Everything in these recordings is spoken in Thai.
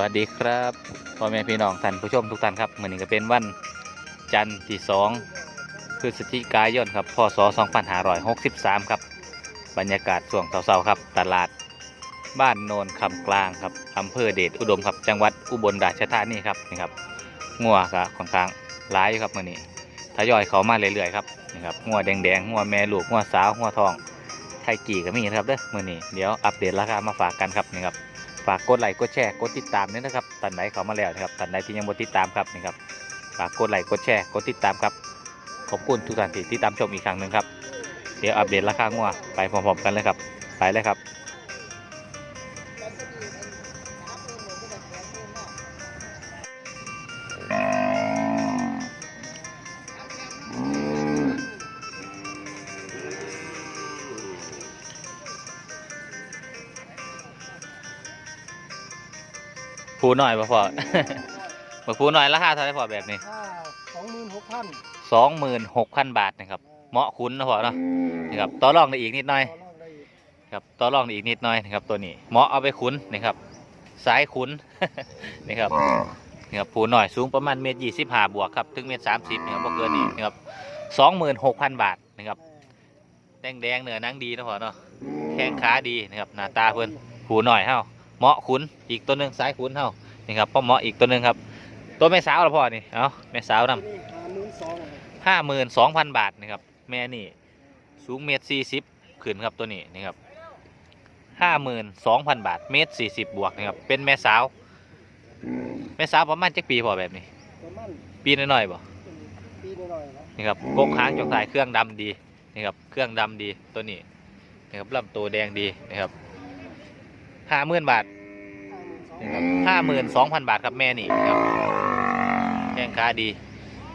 สวัสดีครับพ่อแม่พี่น้องท่านผู้ชมทุกท่านครับวันนี้ก็เป็นวันจันทร์ที่สองพฤศจิกายนครับพศ2563 ครับ บรรยากาศช่วงเช้าๆครับ ตลาดบ้านโนนคำกลางครับอำเภอเดชอุดมครับ จังหวัดอุบลราชธานีครับนี่ครับงัวก็ค่อนข้างหลายครับมื่อนี้ทยอยเขามาเรื่อยๆครับนี่ครับงัวแดงๆงัวแม่ลูกงัวสาวงัวทองไทยกี่ก็มีนะครับเด้อมื่อนี้เดี๋ยวอัปเดตราคามาฝากกันครับนี่ครับ ฝากกดไลค์กดแชร์กดติดตามด้วยนะครับท่านใดเขามาแล้วนะครับตันไหนที่ยังบ่ติดตามครับนี่ครับฝากกดไลค์กดแชร์กดติดตามครับขอบคุณทุกท่านที่ติดตามชมอีกครั้งหนึ่งครับเดี๋ยวอัปเดตราคางัวไปพร้อมๆกันเลยครับไปเลยครับ ผูหน่อยบ่พอมาผูหน่อยราคาเท่าไหร่พอแบบนี้ค่าสองหมื่นหกพันสองหมื่นหกพันบาทนะครับเหมาะคุ้นนะพอเนาะนี่ครับต่อรองได้อีกนิดหน่อยต่อรองได้อีกครับต่อรองได้อีกนิดหน่อยนะครับ ตัวนี้เหมาะเอาไปคุ้นนะครับสายคุ้นนี่ครับนี่ครับผูหน่อยสูงประมาณเมตรยี่สิบห้าบวกครับถึงเมตรสามสิบนะครับบ่เกินนี้นะครับสองหมื่นหกพันบาทนะครับแดงแดงๆเนื้อหนังดีนะพอเนาะแข้งขาดีนะครับหน้าตาเพิ่นผูหน่อยเฮา เหมาะคุ้นอีกตัวหนึ่งสายคุ้นเฮานี่ครับพ่อเหมาะอีกตัวหนึ่งครับ ตัวแม่สาวละพ่อนี่เอาแม่สาวนำนี่ห้าหมื่นสองห้าหมื่นสองพันบาทนะครับแม่นี่สูงเมตรสี่สิบขึ้นครับตัวนี้นะครับห้าหมื่นสองพันบาทเมตรสี่สิบบวกนะครับเป็นแม่สาว แม่สาวประมาณจักปีพอแบบนี้ประมาณปีน้อยๆบ่ปีหน่อยๆนะนี่ครับกกหางจงสายเครื่องดำดีนี่ครับเครื่องดำดีตัวนี้นะครับลำตัวแดงดีนะครับห้าหมื่นบาท ห้าหมื่นสองห้าหมื่นสองพันบาทครับแม่นี่นะครับแข้งขาดี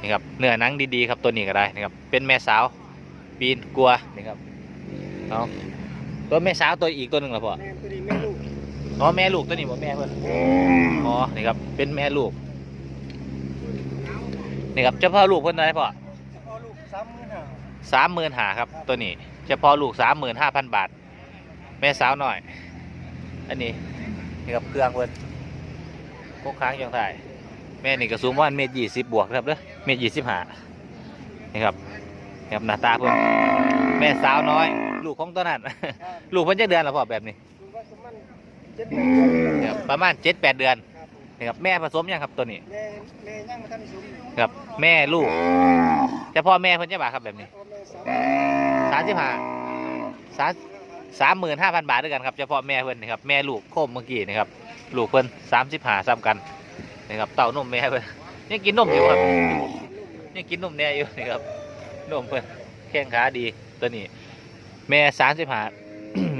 นี่ครับเนื้อหนังดีๆครับตัวนี้ก็ได้นะครับเป็นแม่สาวปีนกลัวนี่ครับเอาตัวแม่สาวตัวอีกตัวหนึ่งเหรอพ่อแม่ตัวนี้แม่ลูกอ๋อแม่ลูกตัวนี้บ่แม่เพิ่นอ๋อนี่ครับเป็นแม่ลูกนี่ครับเฉพาะลูกเพิ่นได้พ่อเฉพาะลูกสามหมื่นห้าสามหมื่นหาครับตัวนี้เฉพาะลูกสามหมื่นห้าพันบาท แม่สาวหน่อย อันนี้ นี่ครับเครื่องเพิ่นพวกค้างจังไทยแม่นี่ก็สูงประมาณเมตรยี่สิบบวกครับเด้อเมตรยี่สิบห้านี่ครับนี่ครับหน้าตาเพิ่นแม่สาวน้อย ลูกของตัวนั้น ลูกเพิ่นจะเดือนแล้วพ่อแบบนี้ประมาณเจ็ดแปดเดือนนี่ครับประมาณเจ็ดแปดเดือนครับนี่ครับแม่ผสมยังครับตัวนี้แม่แม่ยังมาทันได้สูงครับแม่ลูกเฉพาะแม่เพิ่นจะบาครับแบบนี้สามสิบห้าสาม สามหมื่นห้าพันบาทด้วยกันครับเฉพาะแม่เพิ่อนนะครับแม่ลูกโคมเมื่อกี้นะครับลูกเพิ่อนสามสิบห้าซ้ำกันนะครับเต้านมแม่เพิ่อนยังกินนมอยู่ครับยังกินนมแน่อยู่นะครับนมเพิ่อนแข้งขาดีตัวนี้ แม่สามสิบห้า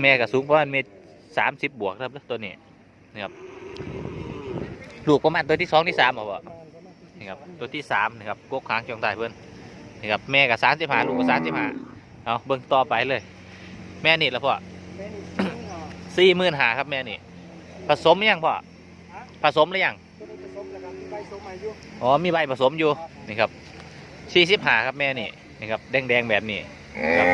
แม่ก็สูงประมาณเมตรสามสิบบวกครับตัวนี้นะครับลูกประมาณตัวที่สองที่สามเหรอประมาณประมานี่ครับตัวที่สามนะครับกกค้างจองตายเพื่อนนี่ครับแม่กับสามสิบห้าลูกกับสามสิบห้าเอาเบิ่งต่อไปเลย แม่นี่แล้วพ่อแม่นี่สี่หมื่นห้าสี่หมื่นหาครับแม่นี่ ผสมหรือยังพ่อผสมหรือยังตัวนี้ผสมแล้วกันมีใบสมอายุอ๋อมีใบผสมอยู่นี่ครับสี่สิบหาครับแม่นี่นี่ครับแดงแดงๆแบบนี้ครับ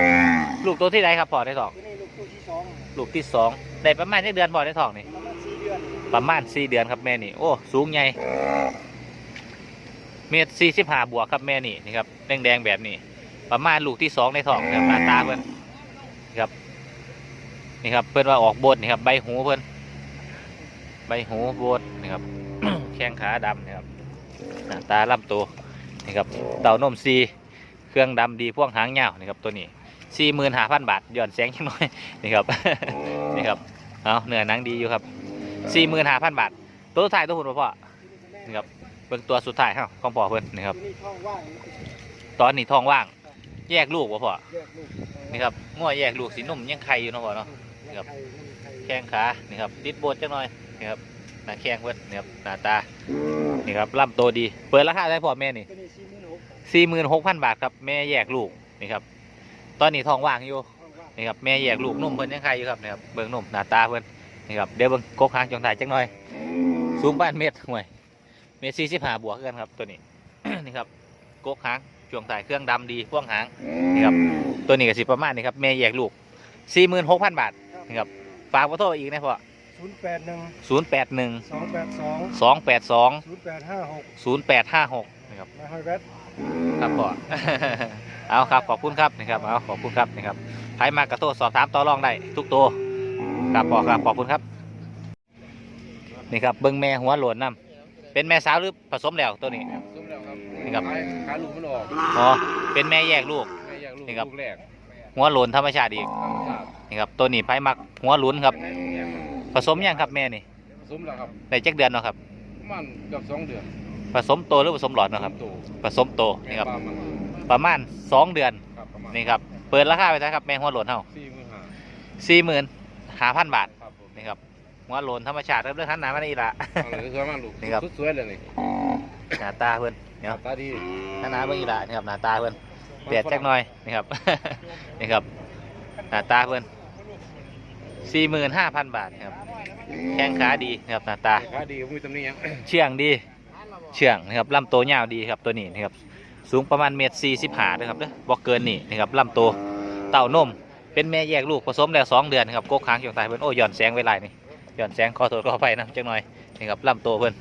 ลูกตัวที่ใดครับพ่อได้ทองตัวนี้ลูกตัวที่สองลูกที่สองได้ประมาณกี่เดือนพ่อได้ทองนี่ประมาณสี่เดือนประมาณสี่เดือนครับแม่นี่ โอ้สูงใหญ่เมตรสี่สิบห้าบวกครับแม่นี่นี่ครับแดงแดงๆแบบนี้ ประมาณลูกที่สองในท้องนะครับหน้าตาเพิ่นนี่ครับ นี่ครับเพิ่นว่าออกบนนี่ครับใบหูเพิ่นใบหูบนนี่ครับแข้งขาดำนี่ครับหน้าตาลำตัวนี่ครับเต่านมซีเครื่องดำดีพ่วงหางยาวนี่ครับตัวนี้สี่หมื่นห้าพันบาทย้อนแสงจังน้อยนี่ครับนี่ครับเอาเนื้อหนังดีอยู่ครับสี่หมื่นห้าพันบาท ตัวสุดท้ายตัวหุ่นบ่พ่อนี่ครับเบิ่งตัวสุดท้ายเฮาของพ่อเพิ่นนี่ครับตัวนี้ท้องว่างตอนนี้ท้องว่าง แยกลูกบ่พ่อแยกลูกนี่ครับง้อแยกลูกสีนุ่มยังไข่อยู่เนาะพ่อเนาะ ครับแข้งขานี่ครับติดโบดจังหน่อยนี่ครับหน้าแข้งเพิ่นนี่ครับหน้าตานี่ครับลำโตดี เปิดราคาได้พ่อแม่นี่ตัวนี้สี่หมื่นหกสี่หมื่นหกพันบาทครับแม่แยกลูกนี่ครับ ตอนนี้ท้องว่างอยู่ท้องว่างนี่ครับแม่แยกลูกนุ่มเพิ่นยังไข่อยู่ครับนี่ครับเบิ่งนุ่มหน้าตาเพิ่นนี่ครับเดี๋ยวเบิ่งกกหางจงถ่ายจังหน่อย สูงบ้านเมตรห่วยเมตรสี่สิบห้าบวกกันครับตัวนี้นี่ครับกกหางจวงถ่ายเครื่องดำดีพ่วงหางนี่ครับตัวนี้ก็สิประมาณนี้ครับแม่แยกลูกสี่หมื่นหกพันบาท นี่ครับฝากขอโทษอีกนะพ่อศศูนย์แปดหนึ่งศูนย์แปดหนึ่งสองแปดสองสองแปดสองศูนย์แปดห้าหกศูนย์แปดห้าหกนะครับนายห้อยแวดครับพ่อ เอาครับขอบคุณครับนะครับเอาขอบคุณครับนะครับใครมากระโทษสอบถามต่อรองได้ทุกตัวครับพ่อครับขอบคุณครับ นี่ครับเบิ้งแม่หัวโหลนน้ำเป็นแม่สาวหรือผสมแล้วตัวนี้ ซุ้มแล้วครับนี่ครับ ขายขาลูกมันออกอ๋อเป็นแม่แยกลูก ไม่อยากลูกนี่ครับ ลูกแรกหัวโหลนธรรมชาติอีกธรรมชาติ นี่ครับตัวนี้ไผมักหัวหลุนครับแม่เนี่ยผสมยังครับแม่นี่ซุ้มแล้วครับได้จักเดือนเนาะครับประมันเกือบสองเดือนผสมโตหรือผสมหลอดเนาะครับ โตผสมโตนี่ครับ แม่ปลามันประมาณสองเดือนครับประมาณนี่ครับเปิดราคาไปเท่าไหร่ครับแม่หัวโหลนเท่าสี่หมื่นห้าสี่หมื่นห้าพันบาทครับผมนี่ครับหัวโหลนธรรมชาติเรื่องทันหนามานี่ละ เอาเลยสวยมากลูกนี่ครับสุดสวยเลยนี่หน้าตาเพื่อนเนาะ ตาดีทันหนาเบิ่งอีละนี่ครับหน้าตาเพื่อนเปลี่ยนจักหน่อยนี่ครับ นี่ครับหน้าตาเพื่อน สี่หมื่นห้าพันบาทครับ แข้งขาดีนะครับหน้าตาขาดีผมมีตำหนิหยังเชื่องดี เชื่องนะครับลำตัวยาวดีครับตัวนี้นะครับ สูงประมาณเมตรสี่สิบห้านะครับเด้อบ่เกินนี่นะครับลำตัวเต่านม เป็นแม่แยกลูกผสมแล้วสองเดือนนะครับกกหางเกี่ยวตายเพิ่นโอ้หย่อนแสงไว้หลายนี่หย่อนแสงขอโทษขออภัยนะจังหน่อยนี่ครับลำตัวเพิ่น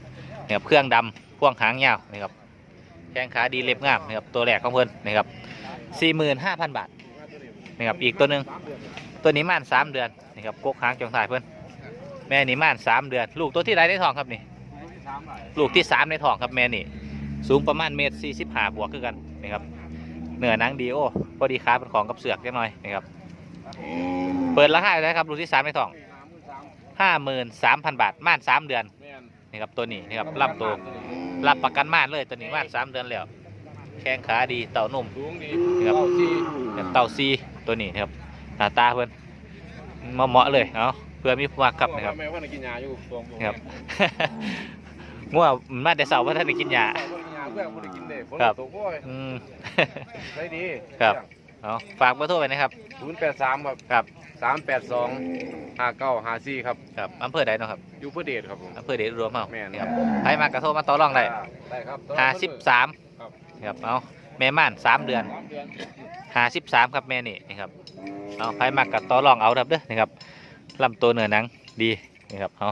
นี่ครับเครื่องดำพ่วงหางยาวนี่ครับแข้งขาดีเล็บงามนี่ครับตัวแรกของเพิ่นนี่ครับสี่หมื่นห้าพันบาทนี่ครับอีกตัวหนึ่ง ตัวนี้ม่านสามเดือนนี่ครับกกหางเกี่ายเพิ่อนแม่นี่ม่านสามเดือน ลูกตัวที่ไรได้ทองครับนี่ ลูกที่สามในทองครับแม่นี่ สูงประมาณเมตรสี่สิบห้าบวกคือกันนะครับเนื้อหนังดีโอ้พอดีค้าเป็นของกับเสือกจังหน่อยนะครับเปิดราคาอยู่แล้วครับลูกที่สามในทองห้าหมื่นสามพันบาทม่านสามเดือนนี่ครับตัวนี้นะครับลำตัวรับประกันม่านเลยตัวนี้ม่านสามเดือนแล้วแข้งขาดีเต่านุ่มสูงดีครับเก้าสี่เต่าซีตัวนี้นะครับ หน้าตาเพื่อนมาเหมาะเลยเอาเพื่อมีผู้มักครับนะครับแม่ว่าน่ะกินยาอยู่ตวงๆครับ ง่วงมาแต่เสาร์ว่าท่านได้กินยาเออกินยาเพื่อนบ่ได้กินเด้ฝนครับตกโอ้ยอืม ได้ดีครับ เอาฝากเบอร์โทรไปนะครับศูนย์แปดสามครับครับสามแปดสองห้าเก้าห้าสี่ครับครับอำเภอใดเนาะครับอยู่เพื่อเดชครับผมอำเภอเดชรวมเฮาแม่นครับใครมากระโทรมาต่อรองได้ได้ครับห้าสิบสามครับครับเอาแม่ม่านสามเดือนสามเดือนห้าสิบสามครับแม่นี่นี่ครับ เอาใครมากกับต่อรองเอาครับเด้อนี่ครับลำตัวเนื้อหนังดีนี่ครับเอา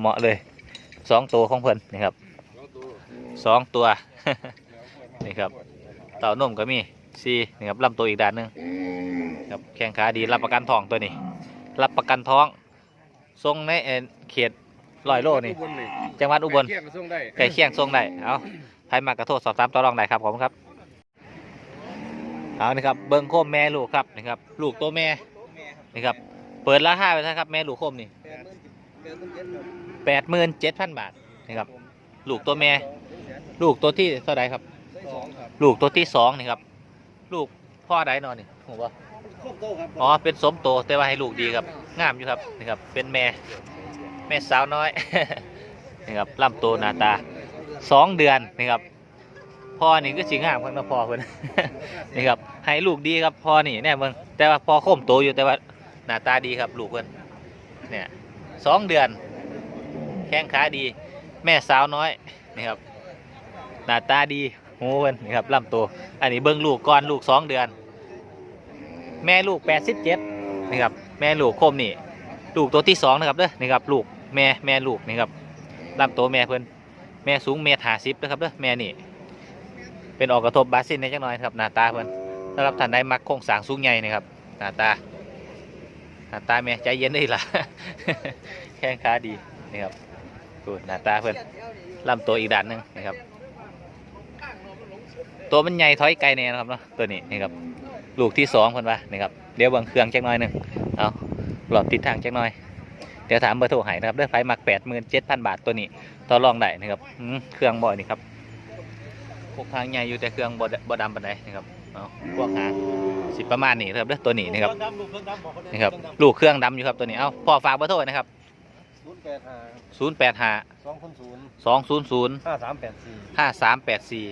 เหมาะๆเลยสองตัวของเพิ่นนี่ครับสองตัวสองตัวนี่ครับเต่านมก็มีสี่นี่ครับลำตัวอีกด้านหนึ่งครับแข้งขาดีรับประกันทองตัวนี้ รับประกันท้องทรงในเอ่อเขตลอยโลนี่อุบลนี่จังหวัดอุบลไก่เคี่ยงก็ส่งได้ไก่เคียงทรงได้เอาใครมากระโทษสอบถามต่อรองได้ครับผมครับ เอานี่ครับเบิ้งโคมแม่ลูกครับนี่ครับ ลูกตัวแม่นี่ครับ เปิดราคาไปนะครับแม่ลูกโคมนี่แปดหมื่นเจ็ดพันบาทนี่ครับ ลูกตัวแม่ ลูกตัวที่เท่าไรครับสองครับ ลูกตัวที่สองนี่ครับ ลูกพ่อใดนอนนี่ผมว่าครับอ๋อเป็นสมโตแต่ว่าให้ลูกดีครับงามอยู่ครับนี่ครับ เป็นแม่แม่สาวน้อยนี่ครับลำโตหน้าตาสองเดือนนี่ครับ พ่อนี่ก็สิงามครับนะพ่อเพิ่น นี่ครับให้ลูกดีครับพ่อนี่แน่เบิ่งแต่ว่าพ่อโคมโตอยู่แต่ว่าหน้าตาดีครับลูกเพิ่นเนี่ยสองเดือน แข้งขาดี แม่สาวน้อยนี่ครับหน้าตาดีหูเพิ่นนี่ครับลำโตอันนี้เบิ่งลูกก่อนลูกสองเดือน แม่ลูกแปดสิบเจ็ดนี่ครับแม่ลูกโคมนี่ลูกตัวที่สองนะครับเด้อนี่ครับลูกแม่แม่ลูกนี่ครับลำตัวแม่เพิ่นแม่สูงเมตรห้าสิบนะครับเด้อแม่นี่ เป็นออกกระทบบาซินในจังน้อยครับหน้าตาเพิ่นสำหรับท่านใดมักโครงสร้างสูงใหญ่นะครับหน้าตาหน้าตาแม่ใจเย็นได้ล่ะแข้งขาดีนี่ครับดูหน้าตาเพิ่นลำตัวอีกด้านหนึงนะครับ ตัวมันใหญ่ถอยไกลแน่นะครับเนาะตัวนี้นี่ครับลูกที่สองเพิ่นว่านี่ครับเดี๋ยวเบิ่งเครื่องจักหน่อยหนึงเอาหลอดติดทางจักหน่อยเดี๋ยวถามเบอร์โทรให้นะครับเด้อไฟมักแปดหมื่นเจ็ดพันบาทตัวนี้ต่อรองได้นะครับเครื่องบ่อยนี่ครับ พวกทางใหญ่อยู่แต่เครื่องบ่ดบ่ดำปานใดนะครับเอาพวกหางสิประมาณนี้นะครับเด้อตัวนี้นะครับดำลูกเครื่องดำบอกเขานี่ครับลูกเครื่องดำอยู่ครับตัวนี้ เอาพ่อฝากเบอร์โทรนะครับ ศูนย์แปดห้าศูนย์แปดห้าสองคนศูนย์สองศูนย์ศูนย์ห้าสามแปดสี่ห้าสามแปดสี่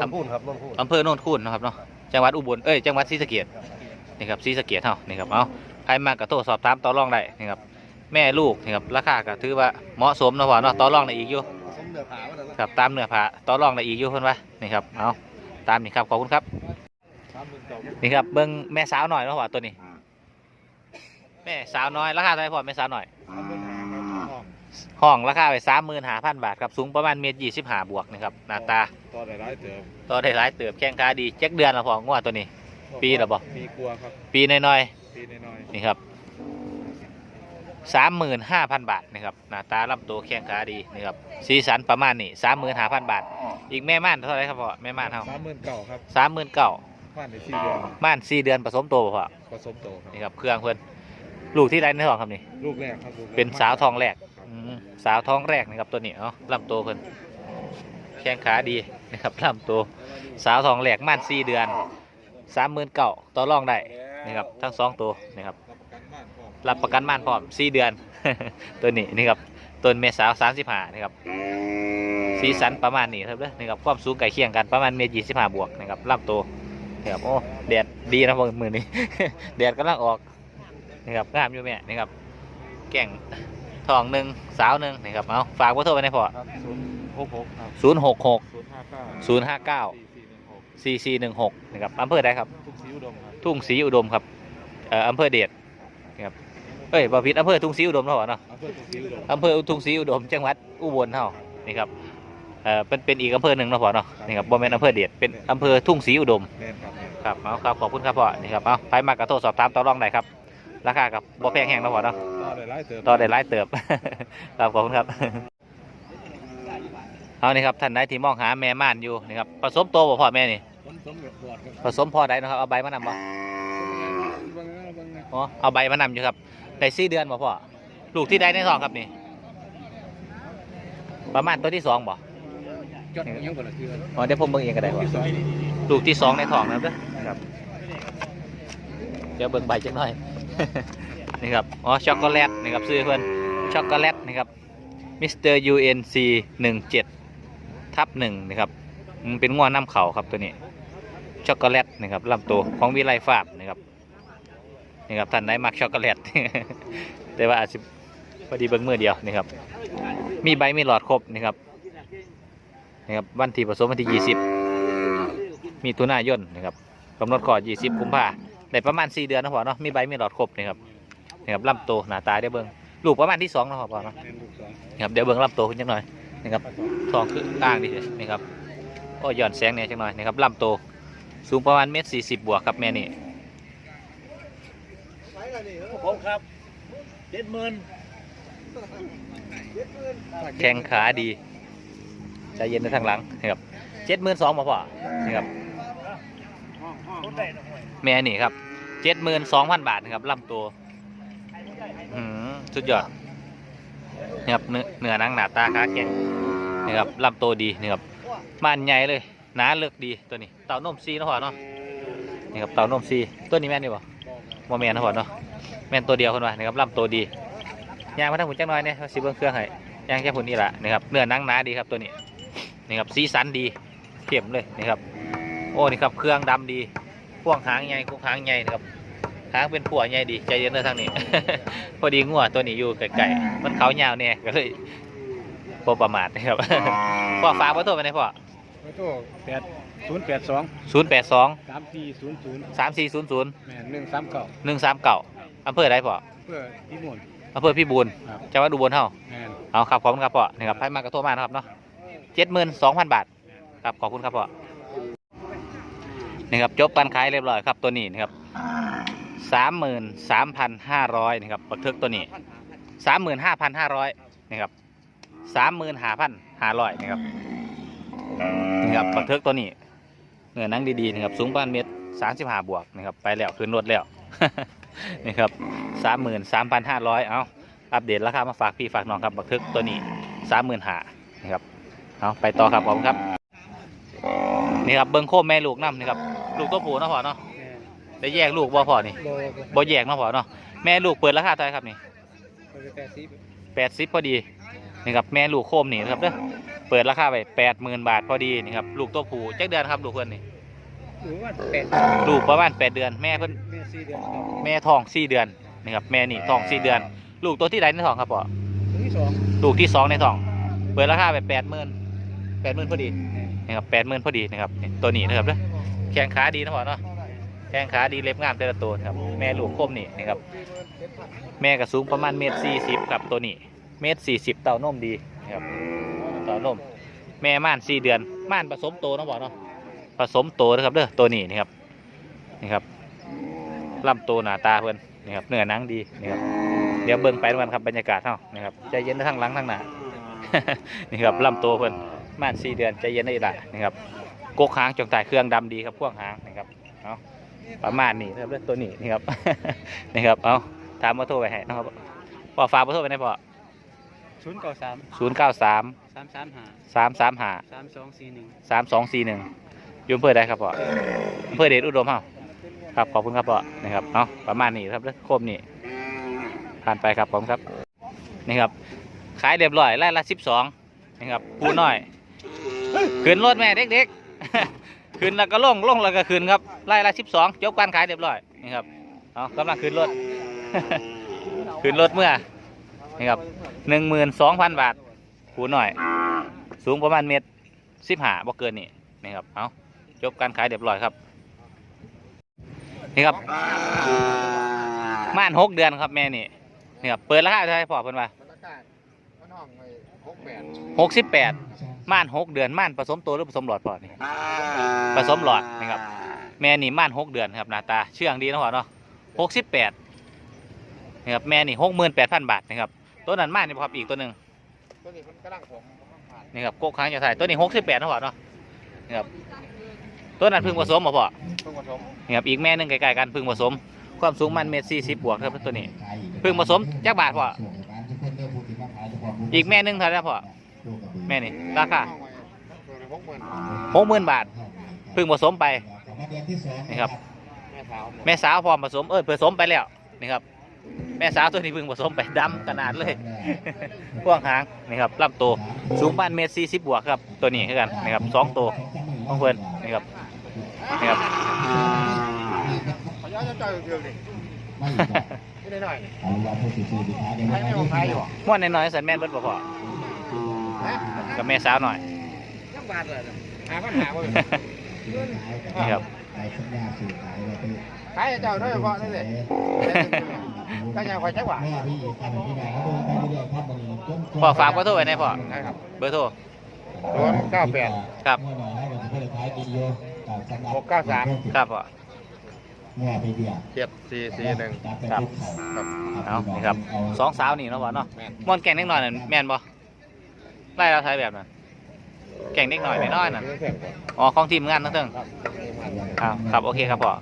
นนพูนครับนนพูนอำเภอโนนคูนนะครับเนาะ จังหวัดอุบล เอ้ย จังหวัดศรีสะเกษ นี่ครับซีสะเกียเท่านี่ครับเอาใครมากระโทรสอบถามต่อรองได้นี่ครับแม่ลูกนี่ครับราคาก็ถือว่าเหมาะสมนะพ่อเนาะต่อรองได้อีกอยู่สม เนื้อผาว่าแต่ละครับตามเนื้อผ้าต่อรองได้อีกอยู่เพิ่นว่านี่ครับเอาตามนี่ครับขอบคุณครับ สามหมื่นเก้านี่ครับเบิ่งแม่สาวหน่อยเนาะพ่อตัวนี้ แม่สาวน้อยราคาเท่าไหร่พ่อแม่สาวหน่อยสามหมื่นห้าห้องราคาไปสามหมื่นห้าพันบาทครับสูงประมาณเมตรยี่สิบห้าบวกนะครับหน้าตาต่อได้ร้ายเติมต่อได้หลายเติบแข้งขาดีเจ็กเดือนและพองวดตัวนี้ ปีละบ่ ปีกลัวครับ ปีน้อยปีน้อยๆนี่ครับ สามหมื่นห้าพันบาทนะครับหน้าตาลำตัวแข้งขาดีนะครับสีสันประมาณนี้สามหมื่นห้าพันบาท อีกแม่ม่านเท่าไหรครับพ่อแม่ม่านเท่าสามหมื่นเก่าครับสามหมื่นเก้าผ่านในสี่เดือนม่านสี่เดือนผสมโตบ่พ่อผสมโตครับนี่ครับเครื่องเพื่อนลูกที่ไรในท้องครับนี่ ลูกแรกครับลูกแรกเป็นสาวทองแรกอืมสาวท้องแรกนะครับตัวนี้เนาะลำตัวเพิ่นแข้งขาดีนะครับลำตัวสาวทองแรกม่านสี่เดือนสามหมื่นเก้าต่อรองได้นะครับทั้งสองตัวนะครับ รับประกันบ้านพร้อมรับประกันม่านพร้อมสี่เดือน ตัวนี้นี่ครับต้นเมษาวสามสิบห้านะครับสีสันประมาณนี้ครับเด้อนี่ครับความสูงไก่เคียงกันประมาณเมตรยี่สิบห้าบวกนะครับลำตัวนี่ครับโอ้แดดดีนะมือนี้แดดกำลังออกนี่ครับงามอยู่แม่นี่ครับแก่งทองหนึ่งสาวหนึ่งนี่ครับเอาฝากเบอร์โทรไว้ในพอครับศูนย์หกหกครับศูนย์หกหกศูนย์ห้าเก้าศูนย์ห้าเก้าสี่สี่หนึ่งหกสี่สี่หนึ่งหกนะครับอำเภอใดครับ ทุกสีอุดมครับทุ่งศรีอุดมครับเอ่ออำเภอเดชนะครับ เอ้ยบ่ผิดอำเภอทุ่งศรีอุดมเท่าไหร่เนาะอำเภอทุกสีอุดมอำเภอทุ่งศรีอุดมจังหวัดอุบลเท่านี่ครับเอ่อเป็นเป็นอีกอำเภอหนึ่งเนาะพ่อเนาะนี่ครับบ่แม่นอำเภอเดชเป็นอำเภอทุ่งศรีอุดมแน่นครับแน่นครับเอาครับขอบคุณครับพ่อนี่ครับเอาไปมากระโทรสอบถามต่อรองได้ครับราคากับบ่แพงแห้งเนาะพ่อเนาะต่อได้ร้ายเติมต่อได้หลายเติบ ครับขอบคุณครับเอานี่ครับท่านใดที่มองหาแม่ม่านอยู่นี่ครับผสมโตบ่พ่อแม่นี่ผลสมเด็จบวชครับผสมพ่อใดเนาะครับเอาใบมานำบ่บางบางบางอ๋อเอาใบมานำอยู่ครับ ได้สี่เดือนบ่พ่อลูกที่ได้ในท้องครับนี่ ประมาณตัวที่สองบ่จดยังก่อนละคืออ๋อเดี๋ยวผมเบิ่งเองก็ได้บ่ที่สองลูกที่สองในท้องนะครับเด้อนะครับ เดี๋ยวเบิ่งใบจักหน่อย นี่ครับ อ๋อช็อกโกแลตนี่ครับซื้อเพิ่นช็อกโกแลตนี่ครับมิสเตอร์ UNC 17ทับหนึ่งนะครับอืมเป็นงวน้ำเข่าครับตัวนี้ช็อกโกแลตนี่ครับลำตัวของวิไลฟาร์มนี่ครับ นี่ครับท่านได้มักช็อกโกแลตแต่ว่าอาจจะพอดีเบิ่งมือเดียวนี่ครับ มีใบมีหลอดครบนี่ครับนี่ครับวันที่ผสมวันที่ 20 มีตุนายนนะครับกำหนดก่อน20กุมภาได้ประมาณ 4 เดือนนะพ่อเนาะมีใบมีหลอดครบนี่ครับนี่ครับลำโตหน้าตาได้เบิ่งลูกประมาณที่2นะพ่อเนาะนะนี่ครับเดี๋ยวเบิ่งลำโตขึ้นจักหน่อยนี่ครับทองคืออ้างดินี่ครับโอ้ย้อนแสงเนี่ยจักหน่อยนี่ครับลำโตสูงประมาณเมตรสี่สิบบวกครับแม่นี่ ผมครับเจ็ดหมื่นแข้งขาดีใจเย็นในทางหลังนี่ครับเจ็ดหมื่นสองมาพ่อนี่ครับแม่นี่ครับเจ็ดหมื่นสองพันบาทนะครับลำตัวอืมสุดยอดนี่ครับเนื้อนังหนาตาขาแข็งนี่ครับลำตัวดีนี่ครับมันใหญ่เลยหนาเลือกดีตัวนี้เต่านมซีนะพ่อเนาะนี่ครับเต่านมซีตัวนี้แม่นดีบ่โมแมนนะพ่อเนาะ แม่นตัวเดียวคนว่านี่ครับลำตัวดีย่างมาทางหุ่นจังน้อยเนี่ยสิเบิ้งเครื่องให้ย่างแค่หุ่นนี่แหละนี่ครับเนื้อหนังหนาดีครับตัวนี้นี่ครับสีสันดีเข้มเลยนี่ครับ โอ้นี่ครับเครื่องดำดีพ่วงหางใหญ่คุกหางใหญ่นะครับหางเป็นผัวใหญ่ดีใจเย็นเลยทางนี้ พอดีงัวตัวนี้อยู่ไกลๆมันเขายาวเนี่ยก็เลยพอประมาทนะครับพ่อฝากไว้ตัวไปไหนพ่อไม่โทษแปดศูนย์แปดสองศูนย์แปดสองสามสี่ศูนย์ศูนย์สามสี่ศูนย์ศูนย์แม่หนึ่งสามเก้าหนึ่งสามเก่า อำเภออะไรพ่อเพื่อที่มุ่นอำเภอพี่บูลครับ จังหวัดอุบลเฮาแม่นเอาครับขอบคุณครับพ่อนี่ครับให้มากระโทษมานะครับเนาะเจ็ดหมื่นสองพันบาทครับขอบคุณครับพ่อนี่ครับจบการขายเรียบร้อยครับตัวนี้นะครับสามหมื่นสามพันห้าร้อยนี่ครับปักเทึกตัวนี้สามหมื่นห้าพันห้าร้อยนี่ครับสามหมื่นห้าพันห้าร้อยนี่ครับนี่ครับปักเทึกตัวนี้เนื้อหนังดีๆนะครับสูงประมาณเมตรสามสิบห้าบวกนะครับไปแล้วขึ้นรถแล้ว นี่ครับสามหมื่นสามพันห้าร้อยเอาอัปเดตราคามาฝากพี่ฝากน้องครับบักทึกตัวนี้สามหมื่นหานี่ครับเอาไปต่อครับผมครับ นี่ครับเบิ้งโคมแม่ลูกน้ำนี่ครับลูกตัวผู้เนาะพ่อเนาะได้แยกลูกบ่พ่อนี่โบบ่แยกเนาะพ่อเนาะแม่ลูกเปิดราคาเท่าไหร่ครับนี่แปดสิบแปดสิบพอดีนี่ครับแม่ลูกโคมนี่นะครับเด้อเปิดราคาไปแปดหมื่นบาทพอดีนี่ครับลูกตัวผู้จักเดือนครับลูกเพื่อนนี่หรือว่าแปดลูกประมาณแปดเดือนแม่เพิ่นแม่ สี่เดือนแม่ทองสี่เดือนนี่ครับแม่นี่ทองสี่เดือน ลูกตัวที่ใดในท้องครับพ่อตัวที่สองลูกที่สองในท้องเปิดราคาไปแปดหมื่นแปดหมื่นพอดีนะครับแปดหมื่นพอดีนะครับนี่ตัวนี้นะครับเด้อแข้งขาดีนะพ่อเนาะแข้งขาดีเล็บงามแต่ละตัวนะครับแม่ลูกคมนี่นะครับแม่ก็สูงประมาณเมตรสี่สิบครับตัวนี้เมตรสี่สิบเต่านมดีนะครับเต่านมแม่ม่านสี่เดือนม่านผสมโตเนาะบอกเนาะผสมโตนะครับเด้อตัวนี้นี่ครับนี่ครับ ลำโตหน้าตาเพิ่นนี่ครับเนื้อหนังดีนี่ครับเดี๋ยวเบิ่งไปด้วยกันครับบรรยากาศเฮานะครับใจเย็นทั้งหลังทั้งหน้านี่ครับลำโตเพิ่นม่านสี่เดือนใจเย็นได้อีกละนี่ครับกกหางจงตายเครื่องดำดีครับพ่วงหางนะครับเอาประมาณนี้นะครับเด้อตัวนี้นี่ครับนี่ครับเอาถามมาโทรไปให้นะครับพอฝากมาโทรไปได้พอศูนย์เก้าสามศูนย์เก้าสามสามสามห้าสามสามห้าสามสองสี่หนึ่งสามสองสี่หนึ่งอยู่อำเภอใดครับพ่ออำเภอเดชอุดมเฮา ครับขอบคุณครับพ่อนะครับเนาะประมาณนี้ครับเรื่องโคมนี่ผ่านไปครับผมครับนี่ครับ ขายเรียบร้อยไล่ละสิบสองนี่ครับปูน้อยขึ้นรถแม่เด็กๆขึ้นแล้วก็ลงลงแล้วก็ขึ้นครับไล่ละสิบสองจบการขายเรียบร้อยนี่ครับเอากำลังขึ้นรถขึ้นรถเมื่อนี่ครับหนึ่งหมื่นสองพันบาทปูน้อย สูงประมาณเมตรสิบห้าบ่เกินนี่นี่ครับเอาจบการขายเรียบร้อยครับ นี่ครับม่านหกเดือนครับแม่นี่นี่ครับเปิดราคาเท่าไหร่พอเพิ่นว่าบรรยากาศมันห้องไอ้หกแปดหกสิบแปดม่านหกเดือนม่านผสมตัวหรือผสมหลอดพอนี่ผสมหลอดนี่ครับแม่นี่ม่านหกเดือนครับหน้าตาเชื่องดีนะพ่อเนาะหกสิบแปดนี่ครับแม่นี่หกหมื่นแปดพันบาทนะครับตัวนั้นม่านนี่ครับอีกตัวหนึ่งตัวนี้มันกำลังผมผ่านนี่ครับโกกค้างจะใส่ตัวนี้หกสิบแปดนะพ่อเนาะนี่ครับ ตัวนั้นเพึ่งผสมมาพ่อเพิ่งผสมนี่ครับอีกแม่หนึงใกล้ๆกันเพึ่งผสม ความสูงมันเมตรสี่สิบบวกครับตัวนี้เพึ่งผสมจักบาทพ่ออีกแม่หนึงเท่าไหร่พ่อแม่นี่ราคาห้องไว้ตัวนี้หกหมื่นหกหมื่นบาทเพึ่งผสมไปนี่ครับแม่เท้าแม่สาวพร้อมผสมเออผสมไปแล้วนี่ครับแม่สาวตัวนี้เพึ่งผสมไปดำขนาดเลย พ่วงหางนี่ครับลำตัวสูงประมาณเมตรสี่สิบบวกครับ ตัวนี้คือกันนี่ครับสองตัวของเพื่อนนี่ครับ นี่ครับขย้อนจะจ่ายเดียวดิไม่ได้หน่อยใครไม่ของใครอยู่ม้วนน้อยๆสันแม่นเบิดบ่พอฮะกับแม่สาวหน่อยยังบาทเลยหาปัญหาว่านี่ครับขายให้เจ้าด้วยเฉพาะนั่นเลยก็ยังคอยใช้หวานพ่อฝากเบอร์โทรไว้ในพ่อใช่ครับเบอร์โทรศูนย์เก้าแปดครับ หกเก้าสามครับพ่อเจ็ดสี่สี่หนึ่งครับเอานี่ครับสองสาวนี่เนาะพ่อเนาะแม่นม่วนแก่งเล็กหน่อยนั่นแม่นบ่ไล่เราไทยแบบนั้นแก่งเล็กหน่อยน้อยๆนั่นอ๋อของทีมงานทั้งเทิงอ้าวครับโอเคครับพ่อ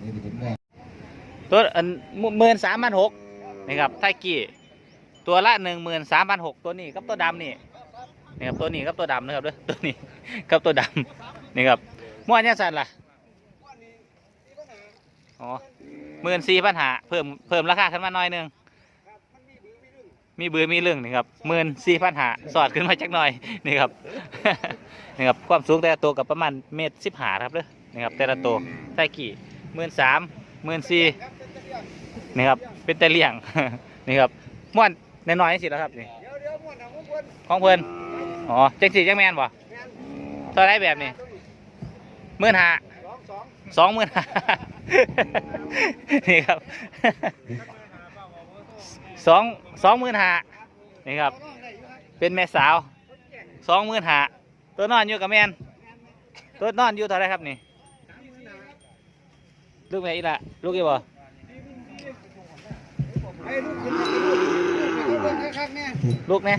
ตัวอันหมื่นสามพันหกนี่ครับไทยกี้ตัวละหนึ่งหมื่นสามพันหกตัวนี้กับตัวดำนี่นี่ครับตัวนี้กับตัวดำนะครับเด้อตัวนี้กับตัวดำนี่ครับม่วนยังสั่นล่ะ อ๋อหมื่นสี่พันหาเพิ่มเพิ่มราคาขึ้นมาหน่อยหนึงมีบือมีเรื่องนี่ครับหมื่นสี่พันหาสอดขึ้นมาจักหน่อยนี่ครับนี่ครับความสูงแต่ละตัวกับประมาณเมตรสิบหาครับเด้อนี่ครับแต่ละตัวไส้กี่หมื่นสามหมื่นสี่นี่ครับเป็นแต่เลี่ยงนี่ครับม้วนน้อยๆสิแล้วครับนี่ของเพื่อนอ๋อจังสี่จังแมนบ่เท่าไรแบบนี้หมื่นหา สองหมื่นหานี่ครับสองสองหมื่นหานี่ครับ เป็นแม่สาวสองหมื่นหาตัวนอนอยู่กับแมนตัวนอนอยู่เท่าไรครับนี่ ลูกแม่อีละลูกอีบ่ไอ้ลูกขึ้นมาลูกลูกเบิ่งคักๆเนี่ยลูกเนี่ย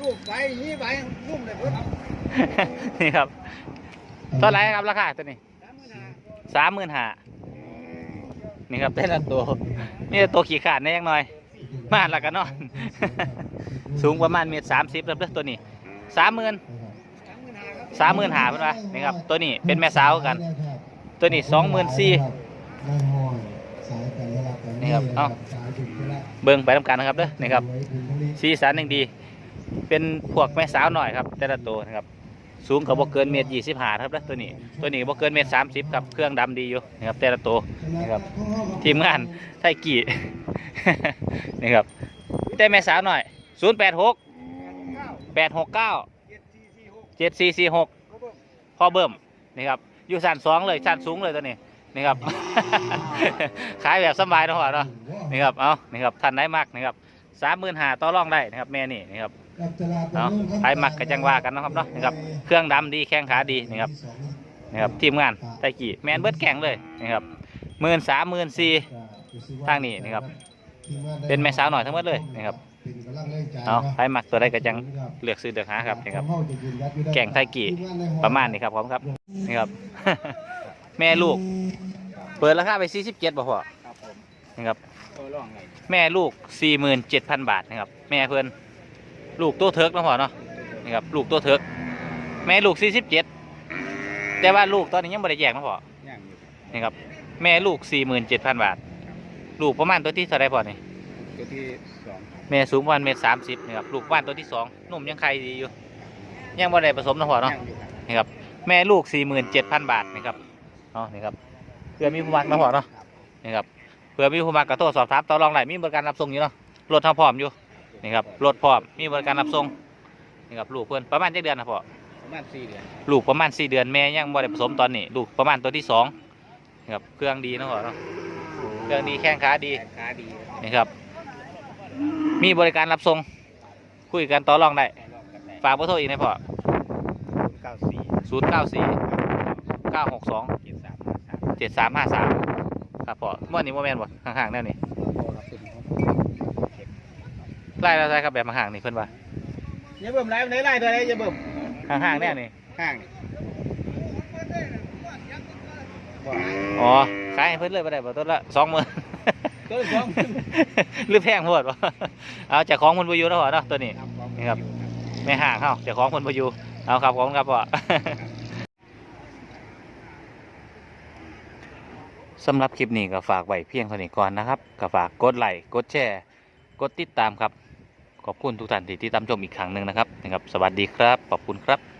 ลูกไปยี่ไปลุ่มเลยเพิ่นนี่ครับเท่าไรครับราคาตัวนี้ สามหมื่นหานี่ครับแต่ละตัวนี่ตัวขี่ขาดแน่ยังหน่อย มาแล้วก็นอน สูงประมาณเมตรสามสิบแล้วเด้อตัวนี้สามหมื่นสามหมื่นหาเพื่อนวะนี่ครับ ตัวนี้เป็นแม่สาวกัน ตัวนี้สองหมื่นสี่นี่ครับเอ้าเบิ่งไปทำการนะครับเด้อนี่ครับสีสันหนึ่งดี เป็นพวกแม่สาวหน่อยครับ แต่ละตัวนะครับ สูงกับบ่เกินเมตรยี่สิบห้าครับเด้อตัวนี้ตัวนี้บ่เกินเมตรสามสิบครับเครื่องดำดีอยู่นี่ครับแต่ละตัวนี่ครับทีมงานไทยกี่นี่ครับแต่แม่สาวหน่อยศูนย์แปดหกแปดหกเก้าเจ็ดสี่สี่หกพ่อเบิ่มนี่ครับอยู่ชั้นสองเลยชั้นสูงเลยตัวนี้นี่ครับขายแบบสบายนะพ่อเนาะนี่ครับเอานี่ครับทันได้มากนี่ครับสามหมื่นหาต่อรองได้นะครับแม่นี่นี่ครับ เอาไผมักกะจังว่ากันเนาะครับเนาะนะครับ เครื่องดำดีแข้งขาดีนะครับนะครับทีมงานไตกี้แมนเบิดแก่งเลยนะครับหมื่นสามหมื่นสี่ทางนี้นะครับ เป็นแม่สาวหน่อยทั้งหมดเลยนะครับเอาไผมักตัวใดกะจังเลือกซื้อเลือกหาครับนะครับ แก่งไทยกี่ประมาณนี้ครับผมครับนี่ครับ แม่ลูก เปิดราคาไป 47บ่พอครับผมนี่ครับตัวร่องไงแม่ลูก 47,000 บาทนะครับ แม่เพิ่น ลูกตัวเทิกเนาะพ่อเนาะนี่ครับลูกตัวเทิกแม่ลูก47แต่ว่าลูกตอนนี้ยังบ่ได้แยกเนาะพ่อย่างอยู่นี่ครับแม่ลูก47,000บาท ลูกประมาณตัวที่เท่าไรพ่อนี่ตัวที่สองแม่สูงประมาณเมตรสามสิบนี่ครับลูกบ้านตัวที่สองนุ่มยังไข่ดีอยู่ ยังบ่ได้ผสมเนาะพ่อเนาะย่างอยู่ครับนี่ครับแม่ลูก47,000บาทนี่ครับเนาะนี่ครับเพื่อมีผู้มักเนาะพ่อเนาะนี่ครับเพื่อมีผู้มักกระโทรสอบถามต่อรองไหลมีบริการรับส่งอยู่เนาะรถเท่าพร้อมอยู่ นี่ครับรถพร้อมมีบริการรับส่งนี่ครับลูกเพื่อนประมาณเจ็ดเดือนนะพ่อประมาณสี่เดือนลูกประมาณ4เดือนแม่ยังบ่ได้ผสมตอนนี้ ลูกประมาณตัวที่สองนี่ครับเครื่องดีเนาะพ่อเนาะเครื่องดีแข้งขาดีแขนขาดีนี่ครับ มีบริการรับส่งคุยกันต่อรองได้ได้รอบกันได้ฝากเบอร์โทรอีกนะพ่อเก้าสี่ศูนย์เก้าสี่เก้าหกสองเจ็ดสามห้าสามเจ็ดสามห้าสามครับพ่อเมื่อนี้โมเมนต์บ่ห่างๆแนวนี้ โอ้ครับเป็นของ ไล่แล้วใช่ครับแบบห่างๆนี่เพิ่นว่าอย่าเบิ่มไล่ไหนไล่ตัวไหนอย่าเบิ่มห่างๆแนวนี้ข้างนี่บ่อ๋อขายให้เพิ่นเลยบ่ได้บ่ต้นละสองหมื่นตัวที่สองหรือแพงโพดบ่เอาเจากของเพิ่นบ่อยู่เนาะพ่อเนาะตัวนี้ครับของนี่ครับอยู่ไม่ห่างเฮาเจากของเพิ่นบ่อยู่เอาครับผมครับพ่อสำหรับคลิปนี้ก็ฝากไว้เพียงเท่านี้ก่อนนะครับก็ฝากกดไลค์กดแชร์ กดติดตามครับ ขอบคุณทุกท่านที่ติดตามชมอีกครั้งหนึ่งนะครับนะครับ สวัสดีครับ ขอบคุณครับ